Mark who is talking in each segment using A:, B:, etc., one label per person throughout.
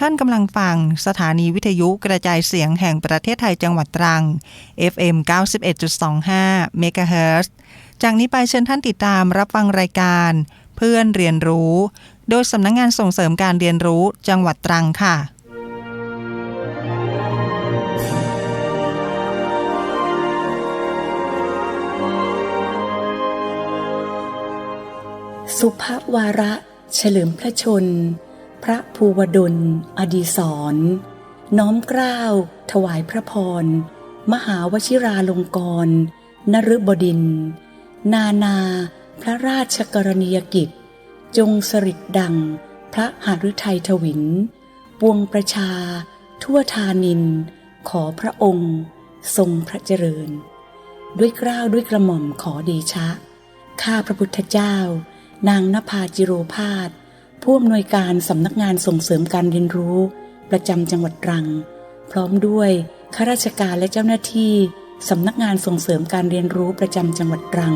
A: ท่านกำลังฟังสถานีวิทยุกระจายเสียงแห่งประเทศไทยจังหวัดตรัง FM 91.25เมกะเฮิรตซ์จากนี้ไปเชิญท่านติดตามรับฟังรายการ เพื่อนเรียนรู้ โดยสำนักงงานส่งเสริมการเรียนรู้จังหวัดตรังค่ะ
B: สุภวาระ เฉลิมพระชน พระภูวดล อดีศร น้อมกล้าว ถวายพระพร มหาวชิราลงกรณนฤบดิน นานา พระราชกรณียกิจ จงสริดดัง พระหฤทัยทวิน ปวงประชา ทั่วทานิน ขอพระองค์ ทรงพระเจริญ ด้วยกล้าวด้วยกระหม่อมขอเดชะ ข้าพระพุทธเจ้า นางนภาจิโรพาส ผู้อำนวยการสำนักงานส่งเสริมการเรียนรู้ ประจำจังหวัดตรัง พร้อมด้วยข้าราชการและเจ้าหน้าที่สำนักงานส่งเสริมการเรียนรู้ประจำจังหวัดตรัง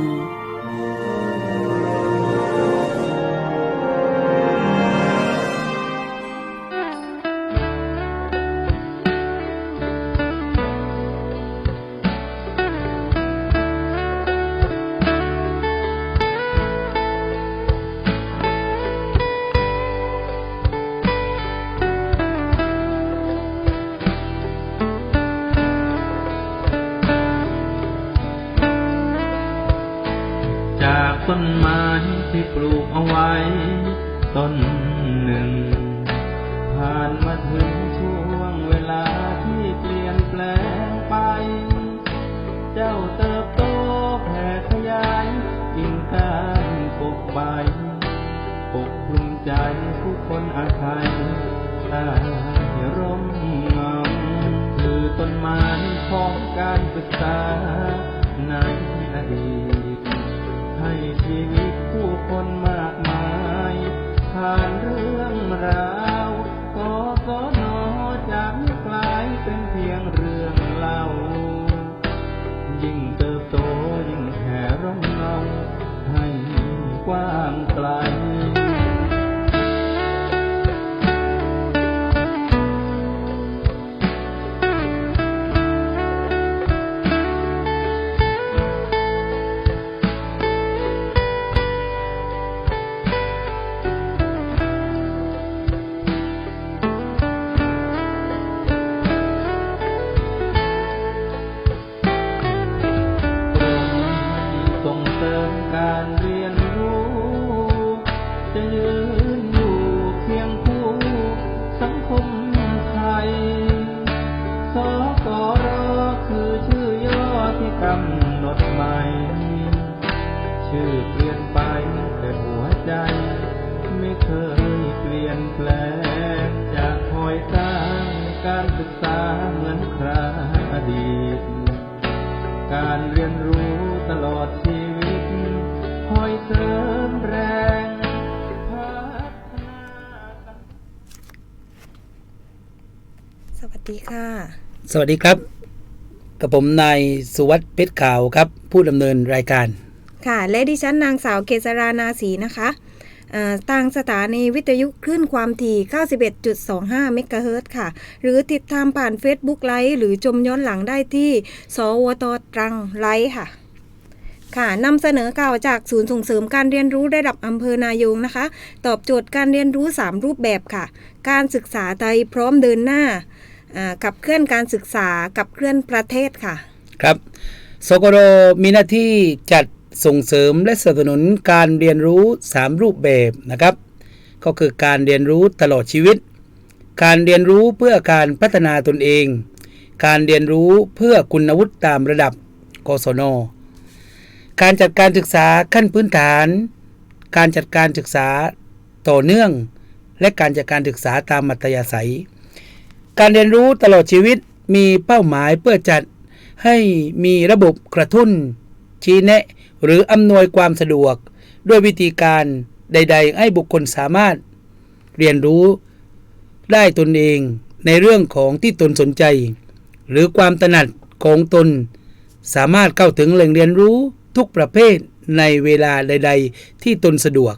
C: เจ้าเติบโตแผ่ขยายกิ่งก้านปกใบปกคลุมใจผู้คนอาศัยใต้ร่มเงาคือต้นไม้ของการศึกษาในอดีตให้ชีวิตผู้คนมากมายผ่านเรื่อง กว้างไกล สวัสดีครั
D: บ กับผมนายสุวัสด์เพชรขาวครับ ผู้ดำเนินรายการ
E: ค่ะ และดิฉันนางสาวเกษรานาสีนะคะอ่าทางสถานีวิทยุคลื่นความถี่ 91.25 เมกะเฮิรตซ์ค่ะ หรือติดตามผ่าน Facebook ไลฟ์หรือชมย้อนหลังได้ที่ สวตตรังไลฟ์ค่ะ ค่ะนำเสนอข่าวจากศูนย์ส่งเสริมการเรียนรู้ระดับอำเภอนายงนะคะ ตอบโจทย์การเรียนรู้ 3 รูปแบบค่ะ การศึกษาไทยพร้อมเดินหน้า อ่ากับเคลื่อนการศึกษากับเคลื่อนประเทศค่ะ
D: ครับสกโรมีหน้าที่จัดส่งเสริมและสนับสนุนการเรียนรู้ 3 รูปแบบนะครับ ก็คือการเรียนรู้ตลอดชีวิต การเรียนรู้เพื่อการพัฒนาตนเอง การเรียนรู้เพื่อคุณวุฒิตามระดับกศน การจัดการศึกษาขั้นพื้นฐาน การจัดการศึกษาต่อเนื่อง และการจัดการศึกษาตามมัธยาศัย การเรียนรู้ตลอดชีวิตมีเป้าหมายเพื่อจัดให้มีระบบกระตุ้น ชี้แนะ หรืออำนวยความสะดวก ด้วยวิธีการใด ๆ ให้บุคคลสามารถ เรียนรู้ได้ตนเองในเรื่องของที่ตนสนใจ หรือความถนัดของตน สามารถเข้าถึงแหล่งเรียนรู้ทุกประเภทในเวลาใด ๆ ที่ตนสะดวก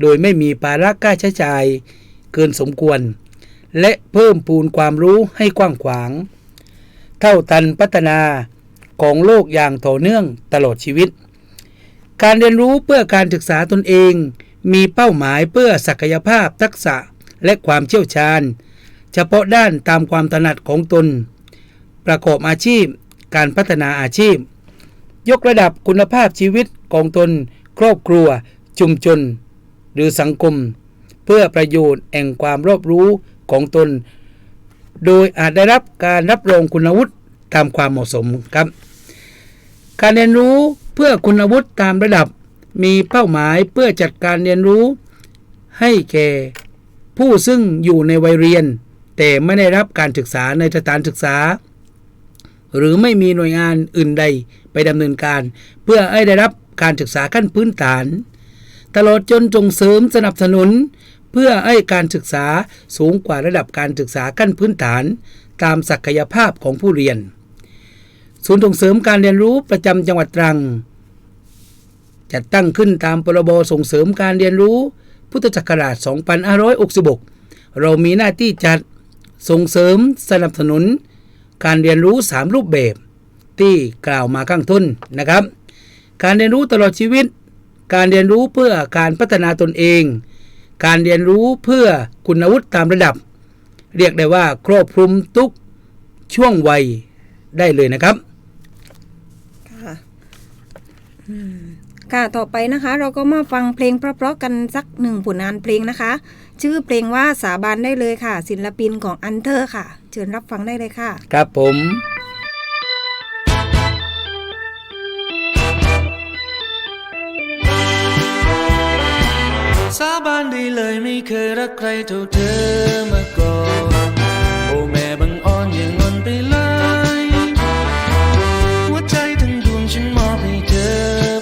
D: โดยไม่มีภาระค่าใช้จ่าย เกินสมควร และเพิ่มพูนความรู้ให้กว้างขวาง เท่าทันพัฒนาของโลกอย่างต่อเนื่องตลอดชีวิต การเรียนรู้เพื่อการศึกษาตนเอง มีเป้าหมายเพื่อศักยภาพทักษะและความเชี่ยวชาญ เฉพาะด้านตามความถนัดของตน ประกอบอาชีพ การพัฒนาอาชีพ ยกระดับคุณภาพชีวิตของตน ครอบครัว ชุมชน หรือสังคม เพื่อประโยชน์แห่งความรอบรู้ ของตน โดยอาจได้รับการรับรองคุณวุฒิตามความเหมาะสมครับ การเรียนรู้เพื่อคุณวุฒิตามระดับ มีเป้าหมายเพื่อจัดการเรียนรู้ ให้แก่ผู้ซึ่งอยู่ในวัยเรียน แต่ไม่ได้รับการศึกษาในสถานศึกษา หรือไม่มีหน่วยงานอื่นใดไปดำเนินการ เพื่อให้ได้รับการศึกษาขั้นพื้นฐาน ตลอดจนส่งเสริมสนับสนุน เพื่อให้การศึกษาสูงกว่าระดับการศึกษาขั้นพื้นฐาน ตามศักยภาพของผู้เรียน ศูนย์ส่งเสริมการเรียนรู้ประจำจังหวัดตรัง จัดตั้งขึ้นตามพรบส่งเสริมการเรียนรู้ พุทธศักราช 2566 เรามีหน้าที่จัดส่งเสริมสนับสนุน การเรียนรู้ 3 รูปแบบ ที่กล่าวมาข้างต้นนะครับ การเรียนรู้ตลอดชีวิต การเรียนรู้เพื่อการพัฒนาตนเอง การเรียนรู้เพื่อคุณวุฒิตามระดับ เรียกได้ว่าครอบคลุมทุกช่วงวัยได้เลยนะครับ
E: ค่ะอืมค่ะต่อไปนะคะ เราก็มาฟังเพลงเพราะๆกันสักหนึ่งผลงานเพลงนะคะ ชื่อเพลงว่าสาบานได้เลยค่ะ ศิลปินของอันเทอร์ค่ะ เชิญรับฟังได้เลยค่ะ
D: ครับผม
F: สาบานได้เลยไม่เคยรักใครเท่าเธอมาก่อน โอ้แม่บังอ่อนอย่างงอนไปเลยหัวใจทั้งดวงฉันมอบให้เธอ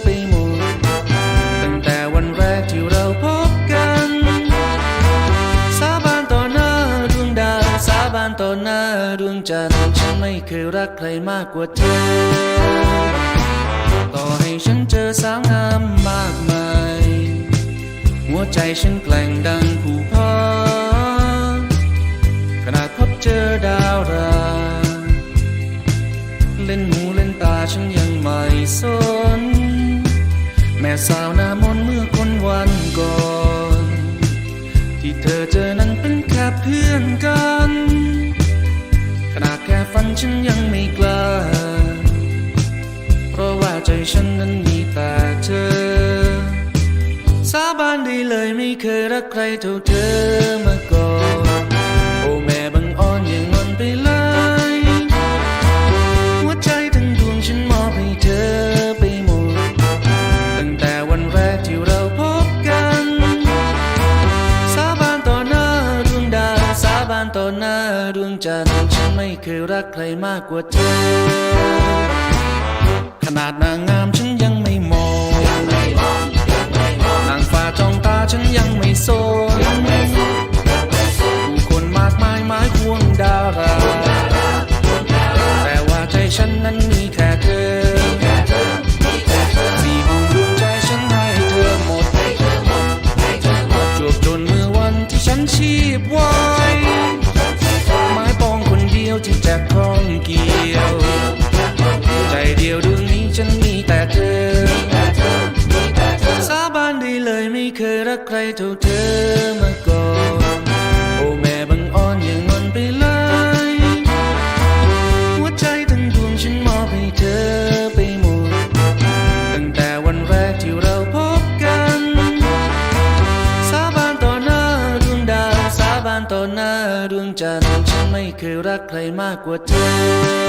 F: ไปหมด ตั้งแต่วันแรกที่เราพบกัน สาบานต่อหน้าดวงดาวสาบานต่อหน้าดวงจันทร์ฉันไม่เคยรักใครมากกว่าเธอ ต่อให้ฉันเจอสาวงามมากมาย หัวใจฉันแกล่งดังผู้พาขนาดพบเจอดาวรา เล่นหูเล่นตาฉันยังไม่สน แม่สาวหน้ามนเมื่อคนวันก่อน ที่เธอเจอนั้นเป็นแค่เพื่อนกัน ขนาดแค่ฝันฉันยังไม่กล้า เพราะว่าใจฉันนั้นมีแต่เธอาบานได้เลยไม่เคยรักใครเท่าเธอมาก่อน โอ้แม่บังอ่อนอย่างงอนไปเลย หัวใจทั้งดวงฉันมอบให้เธอไปหมด ตั้งแต่วันแรกที่เราพบกัน สาบานต่อหน้าดวงดาวสาบานต่อหน้าดวงจันทร์ฉันไม่เคยรักใครมากกว่าเธอ ขนาดนางงาม ฉันยังไม่โซนผู้คนมากมายหมายควงดารา แต่ว่าใจฉันนั้นมีแค่เธอสี่ห้องดวงใจฉันให้เธอหมดจวบจนเมื่อวันที่ฉันชีพไว้ไม้ปองคนเดียวที่จะคล้องเกี่ยว ใจเดียวดวงนี้ฉันมีแต่เธอ เคยรักใครเท่าเธอมาก่อน โอ้แม่บังอ่อนอย่างงอนไปเลยหัวใจทั้งดวงฉันมอบให้เธอไปหมด ตั้งแต่วันแรกที่เราพบกัน สาบานต่อหน้าดวงดาว สาบานต่อหน้าดวงจันทร์ ฉันไม่เคยรักใครมากกว่าเธอ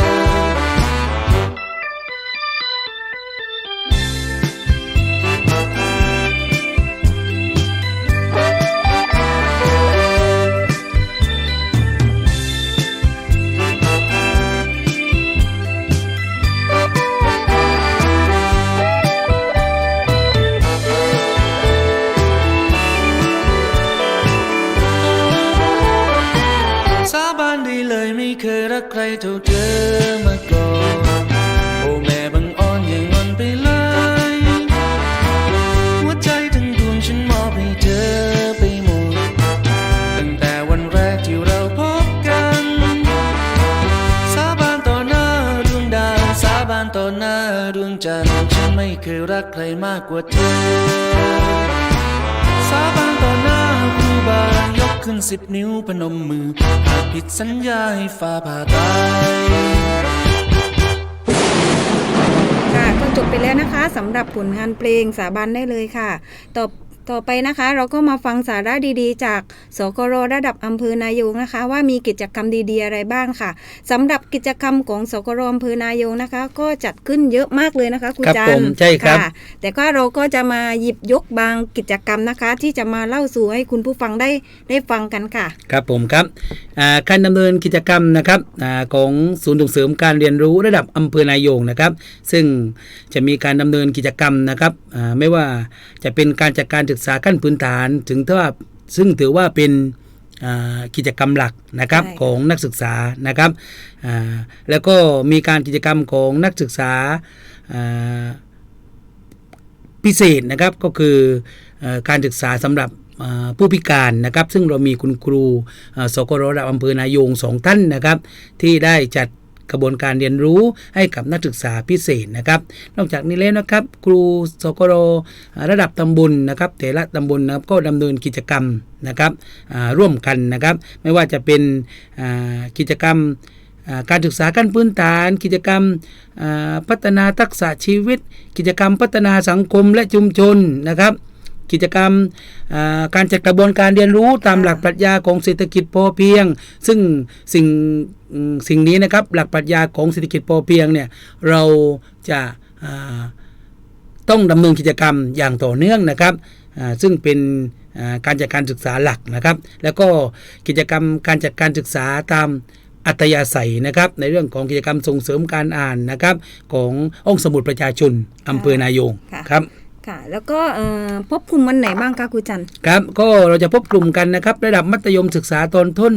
F: เคยรักใครมากกว่าเธอ สาบานต่อหน้าครูบายกขึ้นสิบนิ้วพนมมือหากผิดสัญญาให้ฟ้าผ่าตาย
E: ค่ะก็จบไปแล้วนะคะสำหรับผลงานเพลงสาบานได้เลยค่ะ ต่อ ต่อไปนะคะเราก็มาฟังสาระดีๆ จากสกรระดับอำเภอนายงนะคะ ว่ามีกิจกรรมดีๆอะไรบ้างค่ะสำหรับกิจกรรมของสกรอำเภอนายงนะคะ ก็จัดขึ้นเยอะมากเลยนะคะคุณ
D: ครับ
E: จั
D: ผ
E: น
D: มใช่ครับะ
E: แต่ก็เราก็จะมาหยิบยกบางกิจกรรมนะคะ ที่จะมาเล่าสู่ให้คุณผู้ฟังได้ได้ฟังกันค่ะ
D: ครับผมครับอ่าการดำเนินกิจกรรมนะครับอาของศูนย์ส่งเสริมการเรียนรู้ระดับอำเภอนายงนะครับ ซึ่งจะมีการดำเนินกิจกรรมนะครับอ่าไม่ว่าจะเป็นการจัดการศึกษาขั้นพื้นฐาน ถึงถ้าซึ่งถือว่าเป็นอ่ากิจกรรมหลักนะครับ
E: ใช่ค่ะ
D: ของนักศึกษานะครับอ่าแล้วก็มีการกิจกรรมของนักศึกษาอ่าพิเศษนะครับก็คือเอ่อการศึกษาสำหรับเอ่อผู้พิการนะครับ ซึ่งเรามีคุณครูเอ่อสกรระดับอำเภอนายงสองท่านนะครับ ที่ได้จัด กระบวนการเรียนรู้ให้กับนักศึกษาพิเศษนะครับ นอกจากนี้แล้วนะครับ ครูสกรระดับตำบลนะครับแต่ละตำบลนะครับก็ดำเนินกิจกรรมนะครับร่วมกันนะครับ ไม่ว่าจะเป็นกิจกรรมการศึกษาขั้นพื้นฐาน กิจกรรมพัฒนาทักษะชีวิต กิจกรรมพัฒนาสังคมและชุมชนนะครับ กิจกรรมการจัดกระบวนการเรียนรู้ตามหลักปรัชญาของเศรษฐกิจพอเพียง ซึ่งสิ่งสิ่งนี้นะครับหลักปรัชญาของเศรษฐกิจพอเพียงเนี่ยเราจะต้องดำเนินกิจกรรมอย่างต่อเนื่องนะครับซึ่งเป็นการจัดการศึกษาหลักนะครับ แล้วก็กิจกรรมการจัดการศึกษาตามอัตยาศัยนะครับในเรื่องของกิจกรรมส่งเสริมการอ่านนะครับ ขององค์สมุดประชาชนอำเภอนายง
E: ค
D: รับ
E: ค่ะ แล้วก็เอ่อพบกลุ่มวันไหนบ้างคะครูจัน
D: ครับ ก็เราจะพบกลุ่มกันนะครับ ระดับมัธยมศึกษาตอนต้น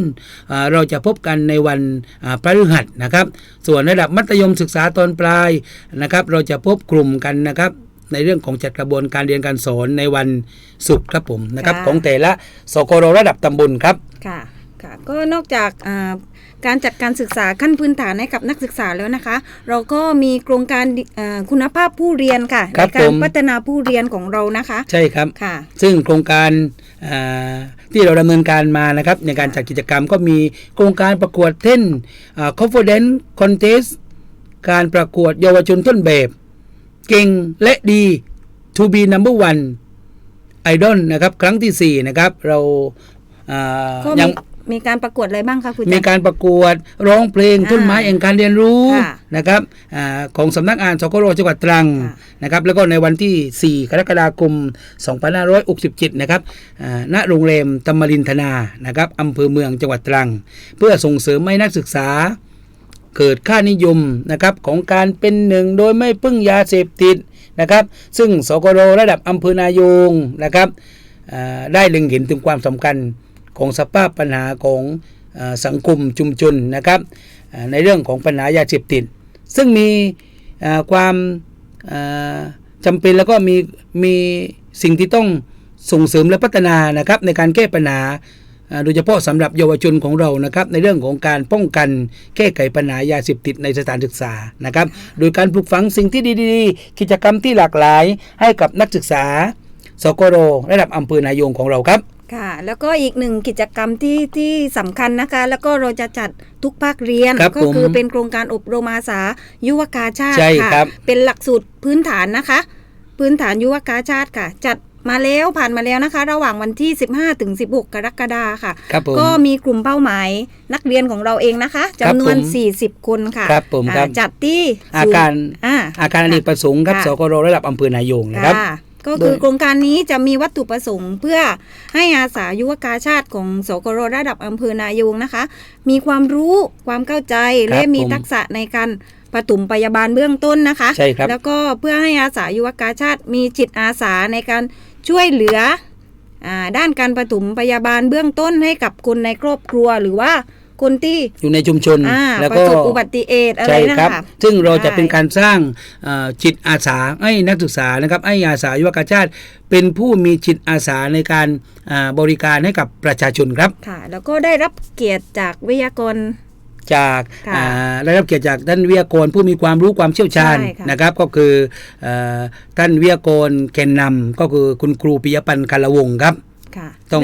D: อ่าเราจะพบกันในวันอ่าพฤหัสนะครับ ส่วนระดับมัธยมศึกษาตอนปลายนะครับ เราจะพบกลุ่มกันนะครับในเรื่องของจัดกระบวนการเรียนการสอนในวันศุกร์ครับผมนะครับ
E: ค่ะ
D: ของแต่ละสกรระดับตำบลครับ
E: ค่ะ ค่ะ ก็นอกจากอ่า การจัดการศึกษาขั้นพื้นฐานให้กับนักศึกษาแล้วนะคะ เราก็มีโครงการดิอ่าคุณภาพผู้เรียนค่ะ
D: ครั
E: ใน
D: บ
E: การ
D: ผม
E: พัฒนาผู้เรียนของเรานะคะ
D: ใช่ครับ
E: ค่ะ
D: ซึ่งโครงการอ่าที่เราดำเนินการมานะครับ ในการจัดกิจกรรมก็มีโครงการประกวดเต้นอ่า confidence contest การประกวดเยาวชนต้นแบบ เก่งและดี to be number one idol นะครับ ครั้งทีสี่4 นะครับ เราอ่า
E: ก็
D: ยั
E: มี
D: ง
E: มีการประกวดอะไรบ้างคะครูจั
D: มี
E: น
D: การประกวดร้องเพลง
E: อ่า
D: ต้นไม้แห่งการเรียนรู้
E: ค่ะ
D: นะครับอาของสำนักงานสกโรจังหวัดตรัง
E: ค่ะ
D: นะครับแล้วก็ในวันที่ 4 กรกฎาคม 2567 นะครับอ่าณโรงแรมตมรินทนานะครับอำเภอเมืองจังหวัดตรัง เพื่อส่งเสริมให้นักศึกษาเกิดค่านิยมนะครับของการเป็นหนึ่งโดยไม่พึ่งยาเสพติดนะครับ ซึ่งสกโรระดับอำเภอนายงนะครับอ่าได้เล็งเห็นถึงความสำคัญ ของสภาพปัญหาของสังคมชุมชนนะครับในเรื่องของปัญหายาเสพติดซึ่งมีความอ่าจำเป็นแล้วก็มีมีสิ่งที่ต้องส่งเสริมและพัฒนานะครับในการแก้ปัญหาโดยเฉพาะสำหรับเยาวชนของเรานะครับในเรื่องของการป้องกันแก้ไขปัญหายาเสพติดในสถานศึกษานะครับ โดยการปลูกฝังสิ่งที่ดีๆ กิจกรรมที่หลากหลายให้กับนักศึกษาสกโรระดับอำเภอนายงของเราครับ
E: ค่ะ แล้วก็อีกหนึ่งกิจกรรมที่ที่สำคัญนะคะ แล้วก็เราจะจัดทุกภาคเรียน
D: ครับ
E: ก็คือ
D: ผม
E: เป็นโครงการอบรมอาสายุวกาชาติ
D: ใช่
E: ค่ะ
D: ครับ
E: เป็นหลักสูตรพื้นฐานนะคะ พื้นฐานยุวกาชาติค่ะ จัดมาแล้วผ่านมาแล้วนะคะ ระหว่างวันที่ 15ถึง16 กรกฎาค่ะ
D: ครับผม
E: ก็มีกลุ่มเป้าหมายนักเรียนของเราเองนะคะจำนวน
D: ครับผม
E: 40 คนค่ะ
D: ครับผมครับ
E: อ่าจัดที่
D: อาการ
E: ศูนย์อ่า
D: อาคารอเนกประสงค์ครับ
E: ค่ะ
D: สกโรระดับอำเภอนายงนะครับ
E: ค่ะ ก็คือ
D: โดย
E: โครงการนี้จะมีวัตถุประสงค์ เพื่อให้อาสายุวกาชาติของสกรระดับอำเภอนายงนะคะ มีความรู้ความเข้าใจและมีทักษะในการปฐมพยาบาลเบื้องต้นนะคะ
D: ใช่ครับ
E: แล้วก็เพื่อให้อาสายุวกาชาติมีจิตอาสาในการช่วยเหลืออาด้านการปฐมพยาบาลเบื้องต้นให้กับคนในครอบครัวหรือว่า คุลที่
D: อยู่ในชุมชน แล้วก็
E: อุบัติเหตุอะไรนะ
D: คะซึ่งเราจะเป็นการสร้างจิตอาสาให้นักศึกษานะครับให้อาสายุวกาชาติเป็นผู้มีจิตอาสาในการบริการให้กับประชาชนครับ
E: ค่ะแล้วก็ได้รับเกียรติจากวิทยากร
D: จากได้รับเกียรติจากท่านวิทยากรผู้มีความรู้ความเชี่ยวชาญนะครับ ก็คือท่านวิทยากรเคนนำก็คือคุณครูปิยปันคารวงครับต้อง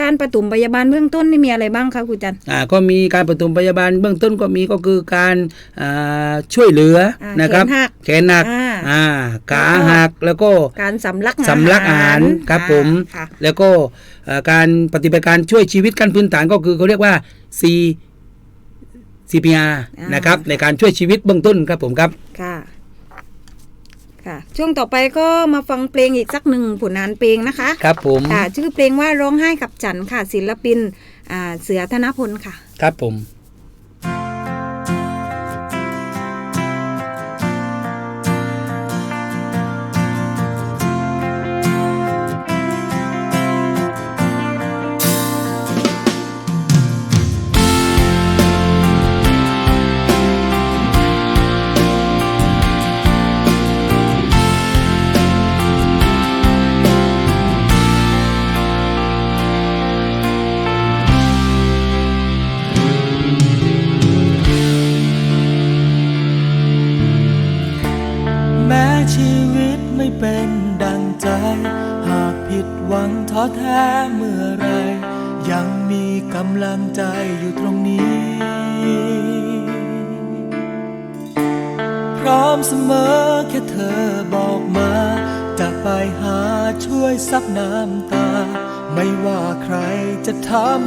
E: การปฐมพยาบาลเบื้องต้นนี่มีอะไรบ้างคะคุณจัน
D: อ่าก็มีการปฐมพยาบาลเบื้องต้นก็มีก็คือการอ่าช่วยเหลือนะครับ
E: แขนหักอ่า
D: ขาหักแล้วก็
E: การสำลัก
D: สำลักอาหารครับผมแล้วก็การปฏิบัติการช่วยชีวิตขั้นพื้นฐานก็คือเขาเรียกว่า C CPR
E: นะ
D: ครับในการช่วยชีวิตเบื้องต้นครับผมครับ
E: ค่ะ ค่ะ ช่วงต่อไปก็มาฟังเพลงอีกสักหนึ่งผลงานเพลงนะคะ
D: ครับผม
E: ค่ะชื่อเพลงว่าร้องไห้กับฉันค่ะ ศิลปินเสือธนพลค่ะ
D: ครับผม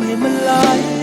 G: ให้มันลาย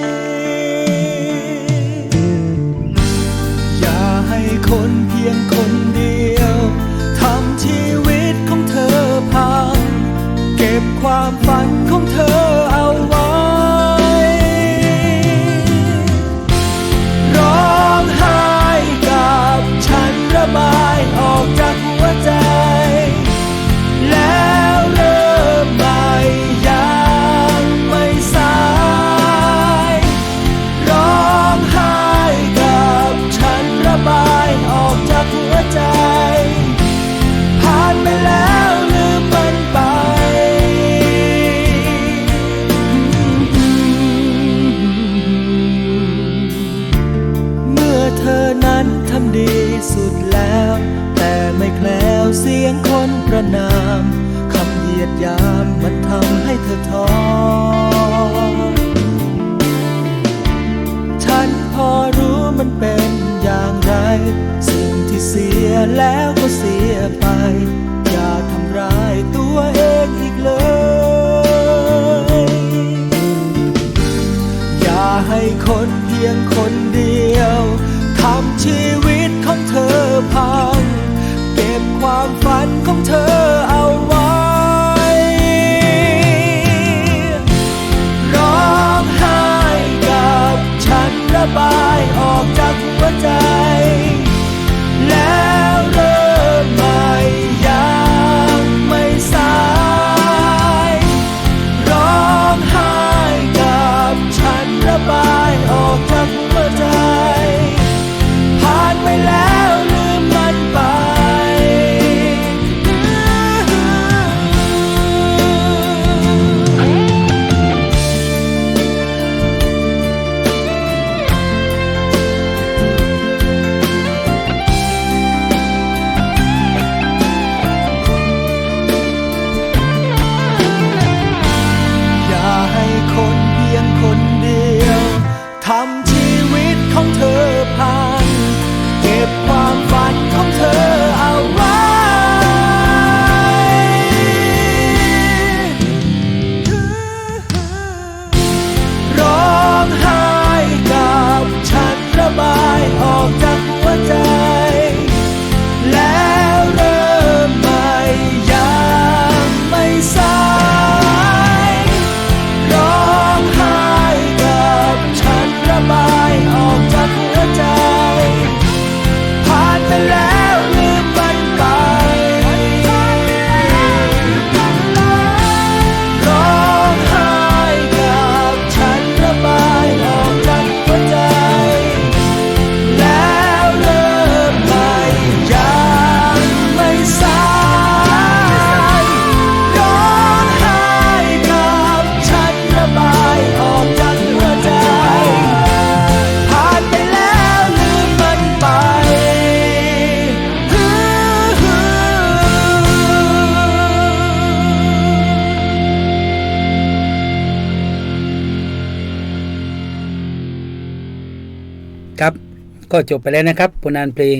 G: ก็จบไปแล้วนะครับ
D: ผลงานเพลง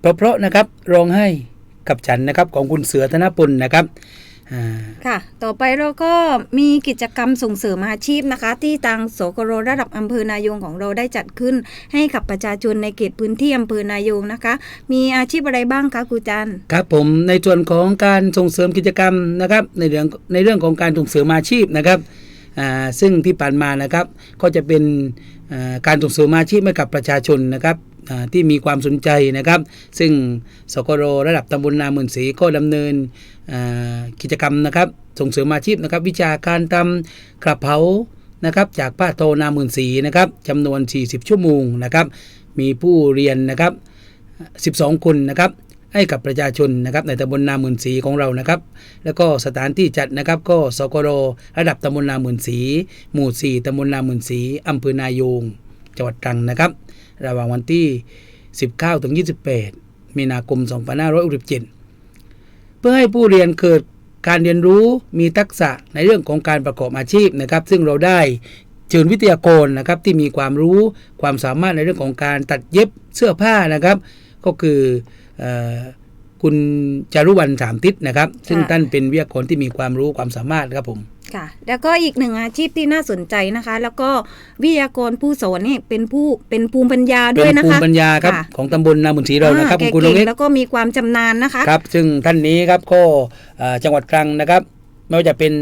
D: เพราะๆนะครับร้องให้กับฉันนะครับของคุณเสือธนปุลนะครับอ่า
E: ค่ะ ต่อไปเราก็มีกิจกรรมส่งเสริมอาชีพนะคะ ที่ทางสกรระดับอำเภอนายงของเราได้จัดขึ้น ให้กับประชาชนในเขตพื้นที่อำเภอนายงนะคะ มีอาชีพอะไรบ้างคะครูจันทร์
D: ครับผมในส่วนของการส่งเสริมกิจกรรมนะครับในเรื่องในเรื่องของการส่งเสริมอาชีพนะครับอ่า ซึ่งที่ผ่านมานะครับก็จะเป็นการส่งเสริมอาชีพให้กับประชาชนนะครับที่มีความสนใจนะครับ ซึ่งสกรระดับตำบลนาหมื่นศรีก็ดำเนินกิจกรรมนะครับ ส่งเสริมอาชีพนะครับ วิชาการทำกระเป๋านะครับ จากผ้าโทนาหมื่นศรีนะครับจำนวน 40 ชั่วโมงนะครับ มีผู้เรียนนะครับ 12 คนนะครับ ให้กับประชาชนนะครับในตำบลนาหมื่นศรีของเรานะครับ แล้วก็สถานที่จัดนะครับก็สกรระดับตำบลนาหมื่นศรีหมู่ 4ตำบลนาหมื่นศรีอำเภอนายงจังหวัดตรังนะครับ ระหว่างวันที่ 19ถึง28 มีนาคม 2567 เพื่อให้ผู้เรียนเกิดการเรียนรู้มีทักษะในเรื่องของการประกอบอาชีพนะครับ ซึ่งเราได้เชิญวิทยากรนะครับที่มีความรู้ความสามารถในเรื่องของการตัดเย็บเสื้อผ้านะครับ ก็คือ คุณจารุวรรณสามทิศนะครับ ซึ่ง
E: ค่ะ
D: ท่านเป็นวิทยากรที่มีความรู้ความสามารถครับผม
E: ค่ะ แล้วก็อีกหนึ่งอาชีพที่น่าสนใจนะคะ แล้วก็วิทยากรผู้สอนนี่เป็นผู้เป็นภูมิปัญญาด้
D: เป็
E: วย
D: น
E: นะ
D: ภู
E: คะ
D: มิปัญญาครับ
E: ค่ะ
D: ของตำบลนาบุญศรีเรานะครับ
E: อ่า
D: คุณ
E: แก
D: ลุง
E: เก่
D: เล็
E: ง
D: ก
E: แล้วก็มีความจำนาญนะคะ
D: ครับ ซึ่งท่านนี้ครับก็เอ่อจังหวัดตรังนะครับไม่ว่าจะเป็น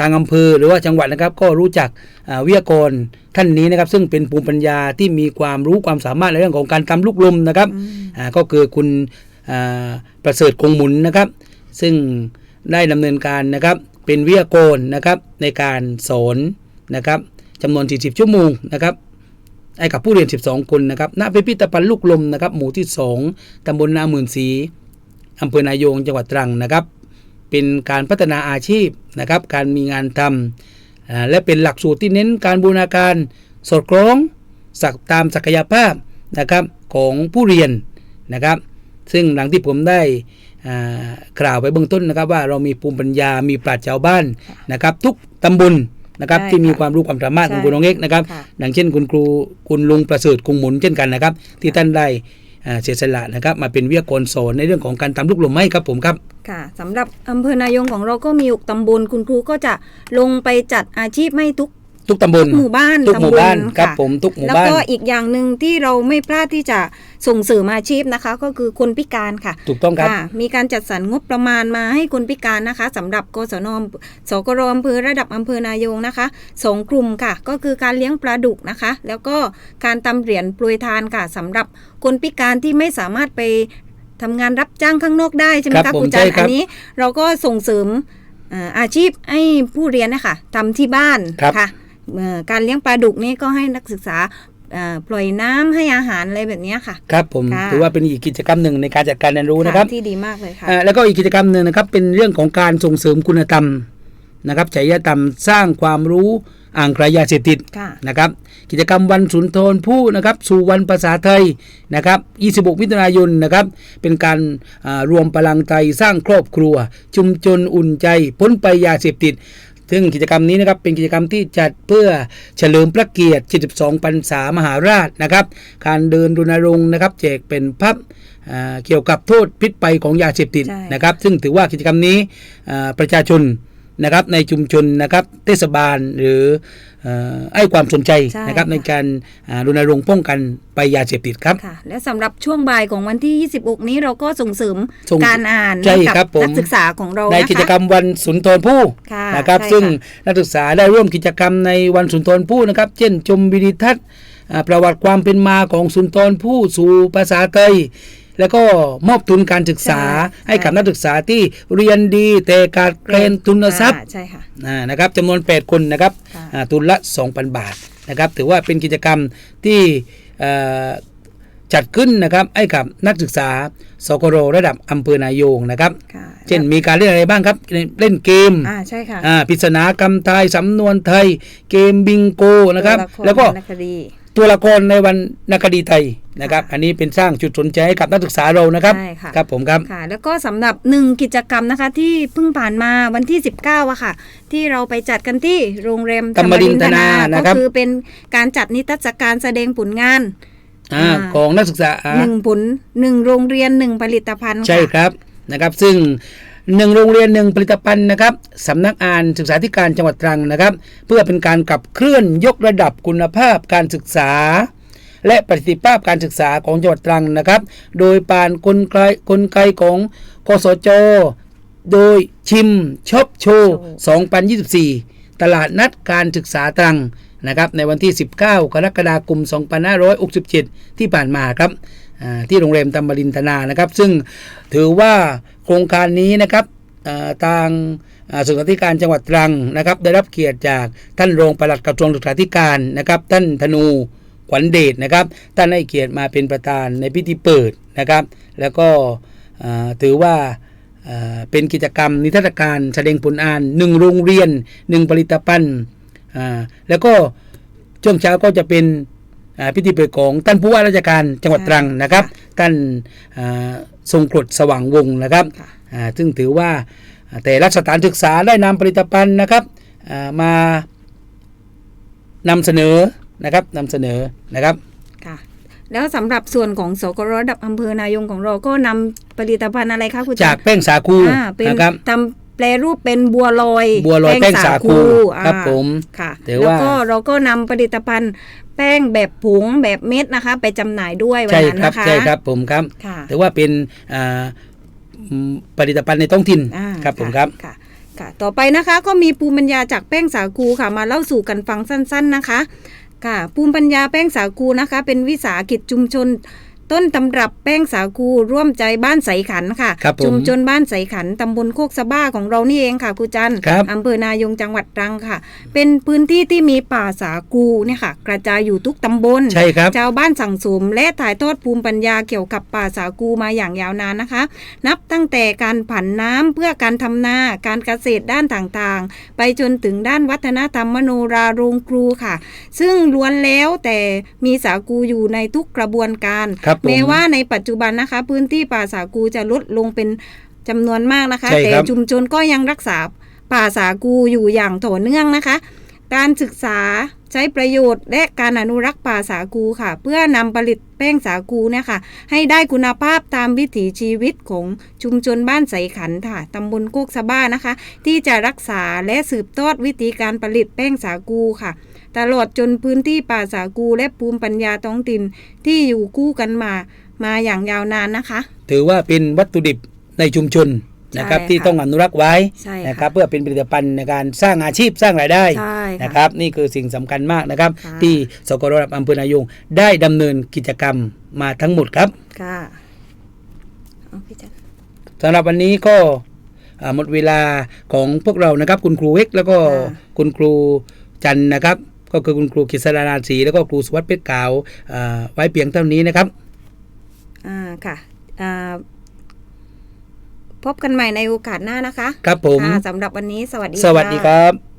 D: ทางอำเภอหรือว่าจังหวัดนะครับก็รู้จักอ่าวิทยากรท่านนี้นะครับซึ่งเป็นภูมิปัญญาที่มีความรู้ความสามารถในเรื่องของการทำลูกลมนะครับอ่าก็คือคุณอ่าประเสริฐคงหมุนนะครับ ซึ่งได้ดำเนินการนะครับเป็นวิทยากรนะครับในการสอนนะครับจำนวน 40 ชั่วโมงนะครับให้กับผู้เรียน 12 คนนะครับณพิพิธภัณฑ์ลูกลมนะครับหมู่ที่ 2ตำบลนาหมื่นศรีอำเภอนายงจังหวัดตรังนะครับ เป็นการพัฒนาอาชีพนะครับ การมีงานทำอ่าและเป็นหลักสูตรที่เน้นการบูรณาการสอดคล้องสักตามศักยภาพนะครับของผู้เรียนนะครับ ซึ่งหลังที่ผมได้อ่ากล่าวไปเบื้องต้นนะครับ ว่าเรามีภูมิปัญญา มีปราชญ์ชาวบ้านนะครับ ทุกตำบลนะครับ
E: ใช่
D: ที่มี
E: ค่ะ
D: ความรู้ความสามารถของ
E: ใช่
D: คุณน้องเอกนะครับ
E: ค่ะ
D: ดังเช่นคุณครูคุณลุงประเสริฐคงหมุนเช่นกันนะครับ ที่ท่านได้อ่า เสียสละนะครับมาเป็นวิทยากรสอนในเรื่องของการทำลูกหลุมไม้ครับผมครับ
E: ค่ะสำหรับอำเภอนายงของเราก็มี6ตำบลคุณครูก็จะลงไปจัดอาชีพให้ทุก
D: ทุกตำบล
E: หมู่บ้าน
D: ทุกหมู่
E: ตำล
D: บ้านครับะผมทุกหมู่
E: แล้ว
D: บ้าน
E: ก็อีกอย่างหนึ่งที่เราไม่พลาดที่จะส่งเสริมอาชีพนะคะ ก็คือคนพิการค่ะ
D: ถูกต้องครับ
E: ค่ะมีการจัดสรรงบประมาณมาให้คนพิการนะคะสำหรับกศนสกรอำเภอระดับอำเภอนายงนะคะสองกลุ่มค่ะ ก็คือการเลี้ยงปลาดุกนะคะ แล้วก็การทำเหรียญโปรยทานค่ะสำหรับคนพิการที่ไม่สามารถไปทำงานรับจ้างข้างนอกได้ใช่ไหม
D: ครั
E: คะ
D: บผม
E: ครูจัน
D: ใช่ครับ
E: อันนี้เราก็ส่งเสริมอ่าอาชีพให้ผู้เรียนนะคะทำที่บ้าน
D: ครับ
E: ค่ะเอ่อ การเลี้ยงปลาดุกนี่ก็ให้นักศึกษาอ่าปล่อยน้ำให้อาหารอะไรแบบเนี้ยค่ะ
D: ครับผม
E: ค่ะ
D: ถือว่าเป็นอีกกิจกรรมหนึ่งในการจัดการเรียนรู้นะครับ
E: ที่ดีมากเลยค่ะ
D: อ่าแล้วก็อีกกิจกรรมหนึ่งนะครับเป็นเรื่องของการส่งเสริมคุณธรรมนะครับจริยธรรมสร้างความรู้อ่างไกลยาเสพติด
E: ค่ะ
D: นะครับ กิจกรรมวันสุนทรภู่นะครับ สู่วันภาษาไทยนะครับ 26 มิถุนายนนะครับ เป็นการอ่ารวมพลังใจสร้างครอบครัว ชุมชนอุ่นใจ พ้นไปยาเสพติด ซึ่งกิจกรรมนี้นะครับเป็นกิจกรรมที่จัดเพื่อเฉลิมพระเกียรติ 72 พรรษามหาราชนะครับ การเดินรณรงค์นะครับแจกเป็นพับอ่าเกี่ยวกับโทษพิษภัยของยาเสพติด
E: ใช่
D: นะครับ ซึ่งถือว่ากิจกรรมนี้อ่าประชาชน นะครับในชุมชนนะครับเทศบาลหรือเอ่อให้ความสนใจ
E: ใช่
D: นะครับ
E: ค่ะ
D: ในการอ่ารณรงค์ป้องกันไปยาเสพติดครับ
E: ค่ะและสำหรับช่วงบ่ายของวันที่ 26 นี้เราก็ส่งเสริม
D: ส่ง
E: การอ่าน
D: ใช่
E: ให้กั
D: ครับผม
E: นักศึกษาของเรา
D: ใน
E: นะคะ
D: กิจกรรมวันสุนทรภู่
E: ค่ะ
D: นะครับ
E: ใช่
D: ซึ่ง
E: ค่ะ
D: นักศึกษาได้ร่วมกิจกรรมในวันสุนทรภู่นะครับ เช่นชมวิดีทัศน์อ่าประวัติความเป็นมาของสุนทรภู่สู่ภาษาไทย แล้วก็มอบทุนการศึกษา
E: ใช่
D: ให้กับนักศึกษาที่เรียนดีแต่ขาดเกรนทุนทรัพย์
E: อ่าใช่ค่ะ
D: อ่านะครับจำนวน 8 คนนะครับ
E: ค่ะ
D: อ่าทุนละ 2,000 บาทนะครับถือว่าเป็นกิจกรรมที่เอ่อจัดขึ้นนะครับให้กับนักศึกษาสกรระดับอำเภอนายงนะครับ
E: ค่ะ
D: เช่นมีการเล่นอะไรบ้างครับ เล่นเกม
E: อ่าใช่ค่ะ
D: อ่าปริศนากรรมไทยสำนวนไทย เกมบิงโกนะครับ
E: ตัวละคร
D: แล้วก็
E: วรรณคดี
D: ตัวละครในวันนักคดีไทยนะครับ
E: ค่ะ
D: อันนี้เป็นสร้างจุดสนใจให้กับนักศึกษาเรานะครับ
E: ใช่ค่ะ
D: ครับผมครับ
E: ค่ะ แล้วก็สำหรับหนึ่งกิจกรรมนะคะ ที่เพิ่งผ่านมาวันที่ 19อะค่ะ ที่เราไปจัดกันที่โรงแรม
D: ธรรมรินทนานะครับ
E: ก็คือเป็นการจัดนิทรรศการแสดงผลงาน
D: อ่า
E: อ่า
D: ของนักศึกษาอ่า
E: หนึ่งผลหนึ่งโรงเรียนหนึ่งผลิตภัณฑ์
D: ใช่
E: ค่ะ
D: ครับนะครับ ซึ่ง หนึ่งโรงเรียนหนึ่งผลิตภัณฑ์นะครับสำนักงานศึกษาธิการจังหวัดตรังนะครับ เพื่อเป็นการขับเคลื่อนยกระดับคุณภาพการศึกษา และประสิทธิภาพการศึกษาของจังหวัดตรังนะครับ โดยผ่านกลไกกลไกของกสจโดยชิมช็อปโชว์ 2024 ตลาดนัดการศึกษาตรังนะครับในวันที่ 19 กรกฎาคม 2567 ที่ผ่านมาครับที่โรงแรมตำบรินทนานะครับ ซึ่งถือว่า โครงการนี้นะครับทางอ่าศึกษาธิการจังหวัดตรังนะครับ ได้รับเกียรติจากท่านรองปลัดกระทรวงศึกษาธิการนะครับ ท่านธนูขวัญเดชนะครับ ท่านให้เกียรติมาเป็นประธานในพิธีเปิดนะครับ แล้วก็ถือว่าเป็นกิจกรรมนิทรรศการแสดงผลอ่านหนึ่งโรงเรียนหนึ่งผลิตภัณฑ์แล้วก็ช่วงเช้าก็จะเป็นพิธีเปิดของท่านผู้ว่าราชการจังหวัดตรังนะครับ ท่านอ่าทรงกรดสว่างวงศ์นะครับ
E: ค่ะ
D: อ่าซึ่งถือว่าอ่าแต่ละสถานศึกษาได้นำผลิตภัณฑ์นะครับอ่ามานำเสนอนะครับนำเสนอนะครับ
E: ค่ะแล้วสำหรับส่วนของสกรระดับอำเภอนายงของเราก็นำผลิตภัณฑ์อะไรคะคุณ
D: จากแป้งสาคู
E: อ่าเป็น
D: นะครับ
E: ทำแปลรูปเป็นบัวลอย
D: บัวลอยแป้งสาคู
E: อ่า
D: ครับผม
E: ค่ะ
D: ถือ
E: แล้ว
D: ว่า
E: ก็เราก็นำผลิตภัณฑ์ แป้งแบบผงแบบเม็ดนะคะ ไปจำหน่ายด้วยวัน
D: ใช่
E: นั้น
D: ครับ
E: นะคะ
D: ใช่ครับผมครับ
E: ค่ะ
D: ถือว่าเป็นอ่าอืมผลิตภัณฑ์ในท้องถิ่น
E: อ่า
D: ครับผมะครับ
E: ค่ะค่ะ ต่อไปนะคะก็มีภูมิปัญญาจากแป้งสาคูค่ะมาเล่าสู่กันฟังสั้น ๆนะคะ ค่ะ ภูมิปัญญาแป้งสาคูนะคะ เป็นวิสาหกิจชุมชน ต้นตำรับแป้งสาคูร่วมใจบ้านใสขันค่ะ
D: ครับผม
E: ชุมชนบ้านใสขันตำบลโคกสะบ้าของเรานี่เองค่ะครูจันทร์
D: ครับ
E: อำเภอนายงจังหวัดตรังค่ะ เป็นพื้นที่ที่มีป่าสาคูเนี่ยค่ะ กระจายอยู่ทุกตำบล
D: ใช่ครับ
E: ชาวบ้านสั่งสมและถ่ายทอดภูมิปัญญาเกี่ยวกับป่าสาคูมาอย่างยาวนานนะคะ นับตั้งแต่การผันน้ำเพื่อการทำนาการเกษตรด้านต่างๆ ไปจนถึงด้านวัฒนธรรมมโนราโรงครูค่ะ ซึ่งล้วนแล้วแต่มีสาคูอยู่ในทุกกระบวนการ
D: ครับผม
E: แม้ว่าในปัจจุบันนะคะ พื้นที่ป่าสาคูจะลดลงเป็นจำนวนมากนะคะ
D: ใช่
E: แต่
D: ครับ
E: ชุมชนก็ยังรักษาป่าสาคูอยู่อย่างต่อเนื่องนะคะ การศึกษา ใช้ประโยชน์และการอนุรักษ์ป่าสาคูค่ะ เพื่อนำผลิตแป้งสาคูเนี่ยค่ะ ให้ได้คุณภาพตามวิถีชีวิตของชุมชนบ้านใสขันค่ะตำบลโคกสะบ้านะคะ ที่จะรักษาและสืบทอดวิธีการผลิตแป้งสาคูค่ะ ตลอดจนพื้นที่ป่าสาคูและภูมิปัญญาท้องถิ่นที่อยู่คู่กันมามาอย่างยาวนานนะคะ
D: ถือว่าเป็นวัตถุดิบในชุมชน นะครับ
E: ใช่ค่ะ
D: ที่ต้องอนุรักษ์ไว้
E: ใช่ค่ะ
D: นะครับเพื่อเป็นผลิตภัณฑ์ในการสร้างอาชีพสร้างรายได้
E: ใช่ค่ะ
D: นะครับนี่คือสิ่งสำคัญมากนะครับ
E: ค่ะ
D: ที่สกรระดับอำเภอนายงได้ดำเนินกิจกรรมมาทั้งหมดครับ
E: ค่ะเอาพี่จัน
D: สำหรับวันนี้ก็อ่าหมดเวลาของพวกเรานะครับ คุณครูเวกแล้วก็
E: ค่ะ
D: คุณครูจันทร์นะครับ ก็คือคุณครูกิษรานาศรีแล้วก็ครูสวัสดิ์เพชรขาวอ่าไว้เพียงเท่านี้นะครับ
E: อ่าค่ะอ่า พบกันใหม่ในโอกาสหน้านะคะ
D: ครับผม
E: ค่ะสำหรับวันนี้สวัสดี
D: สวัสดี
E: ค่ะ
D: ครับ